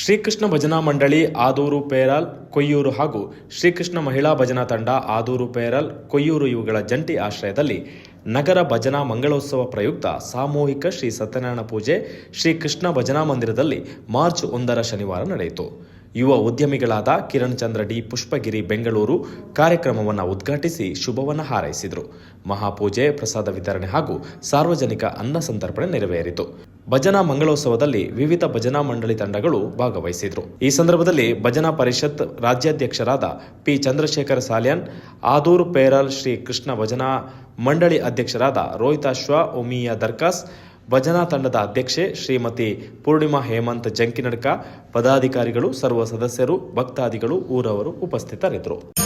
ಶ್ರೀಕೃಷ್ಣ ಭಜನಾ ಮಂಡಳಿ ಆದೂರು ಪೇರಾಲ್, ಕೊಯ್ಯೂರು ಹಾಗೂ ಶ್ರೀಕೃಷ್ಣ ಮಹಿಳಾ ಭಜನಾ ತಂಡ ಆದೂರು ಪೇರಾಲ್, ಕೊಯ್ಯೂರು ಇವುಗಳ ಜಂಟಿ ಆಶ್ರಯದಲ್ಲಿ ನಗರ ಭಜನಾ ಮಂಗಳೋತ್ಸವ ಪ್ರಯುಕ್ತ ಸಾಮೂಹಿಕ ಶ್ರೀ ಸತ್ಯನಾರಾಯಣ ಪೂಜೆ ಶ್ರೀಕೃಷ್ಣ ಭಜನಾ ಮಂದಿರದಲ್ಲಿ ಮಾರ್ಚ್ ಒಂದರ ಶನಿವಾರ ನಡೆಯಿತು. ಯುವ ಉದ್ಯಮಿಗಳಾದ ಕಿರಣ್ ಚಂದ್ರ ಡಿ ಪುಷ್ಪಗಿರಿ ಬೆಂಗಳೂರು ಕಾರ್ಯಕ್ರಮವನ್ನು ಉದ್ಘಾಟಿಸಿ ಶುಭವನ್ನು ಹಾರೈಸಿದರು. ಮಹಾಪೂಜೆ, ಪ್ರಸಾದ ವಿತರಣೆ ಹಾಗೂ ಸಾರ್ವಜನಿಕ ಅನ್ನ ಸಂತರ್ಪಣೆ ನೆರವೇರಿತು. ಭಜನಾ ಮಂಗಳೋತ್ಸವದಲ್ಲಿ ವಿವಿಧ ಭಜನಾ ಮಂಡಳಿ ತಂಡಗಳು ಭಾಗವಹಿಸಿದ್ರು. ಈ ಸಂದರ್ಭದಲ್ಲಿ ಭಜನಾ ಪರಿಷತ್ ರಾಜ್ಯಾಧ್ಯಕ್ಷರಾದ ಪಿ ಚಂದ್ರಶೇಖರ ಸಾಲ್ಯಾನ್, ಆದೂರು ಪೇರಾಲ್ ಶ್ರೀ ಕೃಷ್ಣ ಭಜನಾ ಮಂಡಳಿ ಅಧ್ಯಕ್ಷರಾದ ರೋಹಿತಾಶ್ವ ಒಮಿಯಾ ದರ್ಕಾಸ್, ಭಜನಾ ತಂಡದ ಅಧ್ಯಕ್ಷೆ ಶ್ರೀಮತಿ ಪೂರ್ಣಿಮಾ ಹೇಮಂತ್ ಜಂಕಿನಡ್ಕ, ಪದಾಧಿಕಾರಿಗಳು, ಸರ್ವ ಸದಸ್ಯರು, ಭಕ್ತಾದಿಗಳು, ಊರವರು ಉಪಸ್ಥಿತರಿದ್ದರು.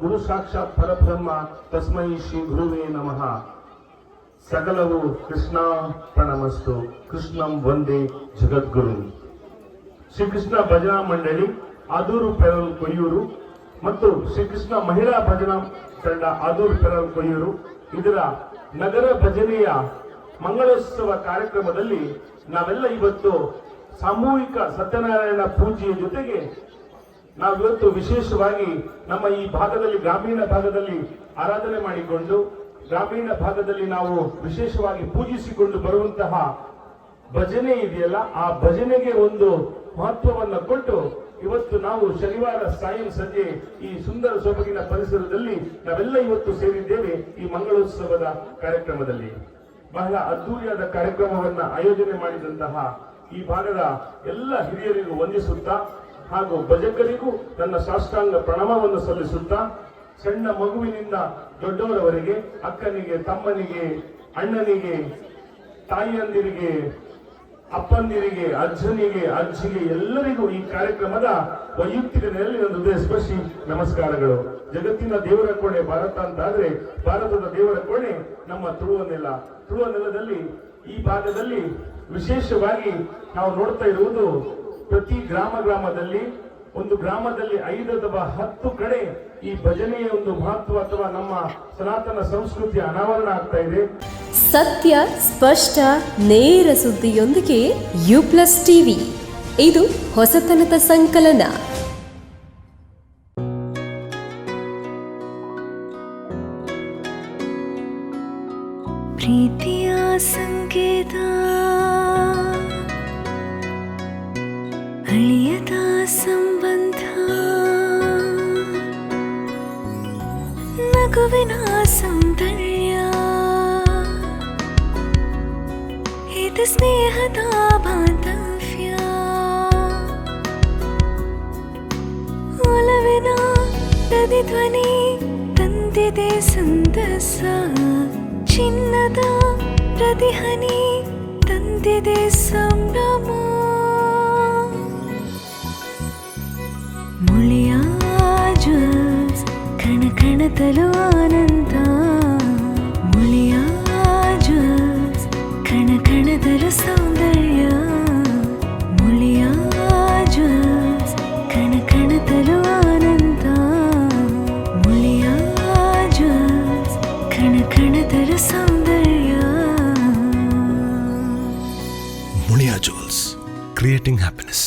ಗುರು ಸಾಕ್ಷಾತ್ ಪರಬ್ರಹ್ಮ, ತಸ್ಮೈ ಶ್ರೀ ಗುರುವೇ ನಮಃ. ಸಕಲವು ಪ್ರಣಮಸ್ತು. ಕೃಷ್ಣಂ ವಂದೇ ಜಗದ್ಗುರು. ಶ್ರೀಕೃಷ್ಣ ಭಜನಾ ಮಂಡಳಿ, ಆದೂರು ಪೆರಲ್ ಕೊಯ್ಯೂರು ಮತ್ತು ಶ್ರೀಕೃಷ್ಣ ಮಹಿಳಾ ಭಜನಾ ತಂಡ ಆದೂರು ಪೆರಲ್ ಕೊಯ್ಯೂರು. ಇದರ ನಗರ ಭಜನೆಯ ಮಂಗಳೋತ್ಸವ ಕಾರ್ಯಕ್ರಮದಲ್ಲಿ ನಾವೆಲ್ಲ ಇವತ್ತು ಸಾಮೂಹಿಕ ಸತ್ಯನಾರಾಯಣ ಪೂಜೆಯ ಜೊತೆಗೆ ನಾವಿವತ್ತು ವಿಶೇಷವಾಗಿ ನಮ್ಮ ಈ ಭಾಗದಲ್ಲಿ, ಗ್ರಾಮೀಣ ಭಾಗದಲ್ಲಿ ಆರಾಧನೆ ಮಾಡಿಕೊಂಡು, ಗ್ರಾಮೀಣ ಭಾಗದಲ್ಲಿ ನಾವು ವಿಶೇಷವಾಗಿ ಪೂಜಿಸಿಕೊಂಡು ಬರುವಂತಹ ಭಜನೆ ಇದೆಯಲ್ಲ, ಆ ಭಜನೆಗೆ ಒಂದು ಮಹತ್ವವನ್ನು ಕೊಟ್ಟು ಇವತ್ತು ನಾವು ಶನಿವಾರ ಸಾಯಂ ಸಂಜೆ ಈ ಸುಂದರ ಸೊಬಗಿನ ಪರಿಸರದಲ್ಲಿ ನಾವೆಲ್ಲ ಇವತ್ತು ಸೇರಿದ್ದೇವೆ ಈ ಮಂಗಳೋತ್ಸವದ ಕಾರ್ಯಕ್ರಮದಲ್ಲಿ. ಬಹಳ ಅದ್ದೂರಿಯಾದ ಕಾರ್ಯಕ್ರಮವನ್ನ ಆಯೋಜನೆ ಮಾಡಿದಂತಹ ಈ ಭಾಗದ ಎಲ್ಲ ಹಿರಿಯರಿಗೂ ವಂದಿಸುತ್ತಾ ಹಾಗೂ ಭಜಕರಿಗೂ ನನ್ನ ಸಾಷ್ಟಾಂಗ ಪ್ರಣಾಮವನ್ನು ಸಲ್ಲಿಸುತ್ತಾ ಸಣ್ಣ ಮಗುವಿನಿಂದ ದೊಡ್ಡವರವರೆಗೆ ಅಕ್ಕನಿಗೆ, ತಮ್ಮನಿಗೆ, ಅಣ್ಣನಿಗೆ, ತಾಯಿಯಂದಿರಿಗೆ, ಅಪ್ಪಂದಿರಿಗೆ, ಅಜ್ಜನಿಗೆ, ಅಜ್ಜಿಗೆ ಎಲ್ಲರಿಗೂ ಈ ಕಾರ್ಯಕ್ರಮದ ವೈಯಕ್ತಿಕ ನೆಲೆಯಲ್ಲಿ ನನ್ನ ಹೃದಯ ಸ್ಪರ್ಶಿ ನಮಸ್ಕಾರಗಳು. ಜಗತ್ತಿನ ದೇವರ ಕೋಣೆ ಭಾರತ ಅಂತ ಆದ್ರೆ ಭಾರತದ ದೇವರ ಕೋಣೆ ನಮ್ಮ ತುಳುವ ನೆಲ. ತುಳುವ ನೆಲದಲ್ಲಿ ಈ ಭಾಗದಲ್ಲಿ ವಿಶೇಷವಾಗಿ ನಾವು ನೋಡ್ತಾ ಇರುವುದು ಪ್ರತಿ ಗ್ರಾಮ ಗ್ರಾಮದಲ್ಲಿ ಒಂದು ಗ್ರಾಮದಲ್ಲಿ ಐದು ಅಥವಾ ಹತ್ತು ಕಡೆ ಈ ಭಜನೆಯ ಒಂದು ಮಹತ್ವ ಅಥವಾ ನಮ್ಮ ಸನಾತನ ಸಂಸ್ಕೃತಿಯ ಅನಾವರಣ ಆಗ್ತಾ ಇದೆ. ಸತ್ಯ ಸ್ಪಷ್ಟ ನೇರ ಸುದ್ದಿಯೊಂದಿಗೆ ಯು ಪ್ಲಸ್ ಟಿವಿ. ಇದು ಹೊಸತನದ ಸಂಕಲನ. ಪ್ರೀತಿಯ ಸಂಕೇತ. तुल्यता सम्बन्ध नगुविना सौन्दर्या हितस्नेहता बान्धव्या ओलविना तदिध्वनि तन्दिदे सन्दसा चिन्नदा प्रतिहनि तन्दिदे सम्भ्रमो ಕಣದಲು ಆನಂದ ಮುಳಿಯ ಜ್ವಲ್ಸ್ ಕಣ ಕಣದಲು ಸೌಂದರ್ಯ ಮುಳಿಯ ಜ್ವಲ್ಸ್ ಕಣ ಕಣದಲು ಆನಂದ ಮುಳಿಯ ಜ್ವಲ್ಸ್ ಕಣ ಕಣದಲು ಸೌಂದರ್ಯ Munia Jewels, creating happiness.